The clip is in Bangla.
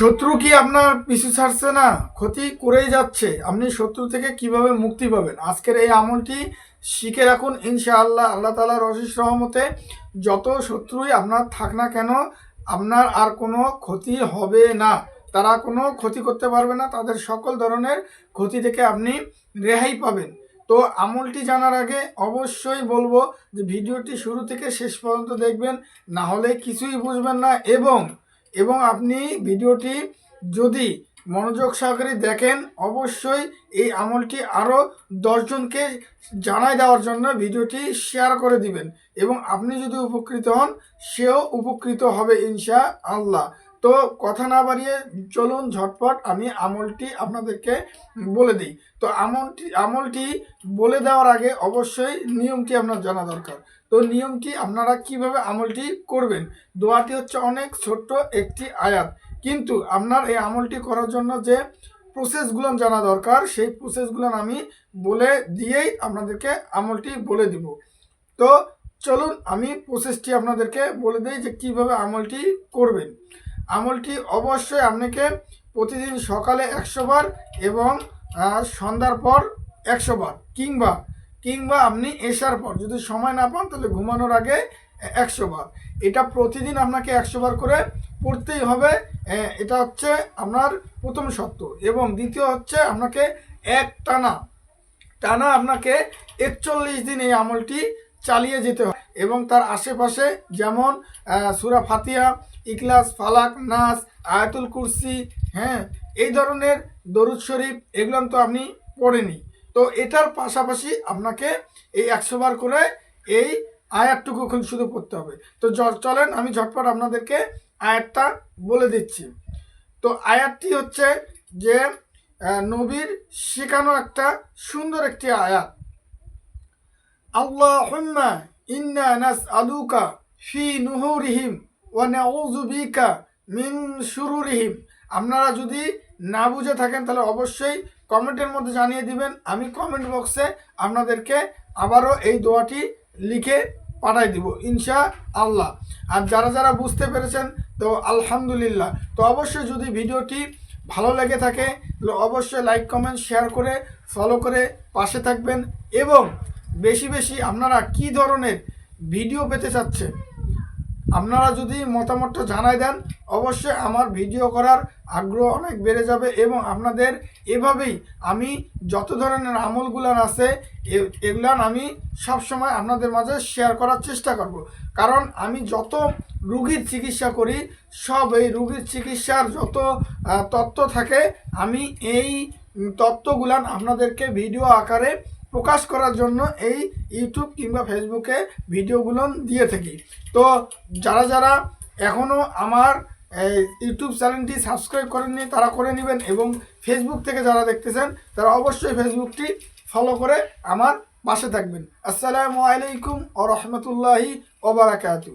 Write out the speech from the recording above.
শত্রু কি আপনার পিছু ছাড়ছে না? ক্ষতি করেই যাচ্ছে। আপনি শত্রু থেকে কীভাবে মুক্তি পাবেন? আজকের এই আমলটি শিখে রাখুন, ইনশাআল্লাহ। আল্লাহ তালার অশেষ রহমতে যত শত্রুই আপনার থাক না কেন, আপনার আর কোনো ক্ষতি হবে না। তারা কোনো ক্ষতি করতে পারবে না। তাদের সকল ধরনের ক্ষতি থেকে আপনি রেহাই পাবেন। তো আমলটি জানার আগে অবশ্যই বলব যে ভিডিওটি শুরু থেকে শেষ পর্যন্ত দেখবেন, না হলে কিছুই বুঝবেন না এবং এবং আপনি ভিডিওটি যদি মনোযোগ সহকারে দেখেন, অবশ্যই এই আমলটি আরও দশজনকে জানাই দেওয়ার জন্য ভিডিওটি শেয়ার করে দিবেন। এবং আপনি যদি উপকৃত হন, সেও উপকৃত হবে ইনশা আল্লাহ তো কথা না বাড়িয়ে চলুন ঝটপট, আমি আমলটি আপনাদেরকে বলে দিই। তো আমলটি আমলটি বলে দেওয়ার আগে অবশ্যই নিয়মটি আপনার জানা দরকার। তো নিয়মটি আপনারা কীভাবে আমলটি করবেন? দোয়াটি হচ্ছে অনেক ছোট্ট একটি আয়াত। কিন্তু আপনার এই আমলটি করার জন্য যে প্রসেসগুলো জানা দরকার, সেই প্রসেসগুলো আমি বলে দিয়েই আপনাদেরকে আমলটি বলে দিব। তো চলুন আমি প্রসেসটি আপনাদেরকে বলে দিই যে কীভাবে আমলটি করবেন। আমলটি অবশ্যই আপনাকে প্রতিদিন সকালে একশো বার এবং সন্ধ্যার পর একশো বার কিংবা কিংবা আপনি এসার পর, যদি সময় না পান, তাহলে ঘুমানোর আগে একশো বার। এটা প্রতিদিন আপনাকে একশো বার করে পড়তেই হবে। এটা হচ্ছে আপনার প্রথম সত্য। এবং দ্বিতীয় হচ্ছে আপনাকে এক টানা টানা আপনাকে একচল্লিশ দিন এই আমলটি চালিয়ে যেতে হয় এবং তার আশেপাশে যেমন সুরা ফাতিয়া ইকলাস ফালাক, নাস, আয়াতুল কুরসি হ্যাঁ এই ধরনের দরুদ শরীফ, এগুলো তো আপনি পড়েনি তো এটার পাশাপাশি আপনাকে এই একশো বার করে এই আয়াতটুকু খুব শুধু পড়তে হবে। তো চলেন আমি ঝটপট আপনাদেরকে আয়াতটা বলে দিচ্ছি। তো আয়াতটি হচ্ছে যে নবীর শেখানো একটা সুন্দর একটি আয়াত। আল্লাহুম্মা ইন্না নাসআলুকা ফি নুহুরিহিম ওয়া নাউযু বিকা মিন শুরুরিহিম। আপনারা যদি না বুঝে থাকেন, তাহলে অবশ্যই কমেন্টের মধ্যে জানিয়ে দিবেন। আমি কমেন্ট বক্সে আপনাদেরকে আবারও এই দোয়াটি লিখে পাঠাই দিব ইনশা আল্লাহ আর যারা যারা বুঝতে পেরেছেন, তো আলহামদুলিল্লাহ। তো অবশ্যই যদি ভিডিওটি ভালো লেগে থাকে অবশ্যই লাইক, কমেন্ট, শেয়ার করে, ফলো করে পাশে থাকবেন। এবং বেশি বেশি আপনারা কি ধরনের ভিডিও পেতে চাচ্ছেন আপনারা যদি মতামতটা জানাই দেন, অবশ্যই আমার ভিডিও করার আগ্রহ অনেক বেড়ে যাবে এবং আপনাদের এভাবেই আমি যত ধরনের আমলগুলান আছে এগুলান আমি সবসময় আপনাদের মাঝে শেয়ার করার চেষ্টা করব। কারণ আমি যত রুগীর চিকিৎসা করি, সব এই রুগীর চিকিৎসার যত তত্ত্ব থাকে, আমি এই তত্ত্বগুলান আপনাদেরকে ভিডিও আকারে প্রকাশ করার জন্য এই ইউটিউব কিংবা ফেসবুকে ভিডিওগুলো দিয়ে থাকি। তো যারা যারা এখনও আমার ইউটিউব চ্যানেলটি সাবস্ক্রাইব করেননি, তারা করে নেবেন এবং ফেসবুক থেকে যারা দেখতেছেন, তারা অবশ্যই ফেসবুকটি ফলো করে আমার পাশে থাকবেন। আসসালামু আলাইকুম ও রহমতুল্লাহি ওবরাকাতু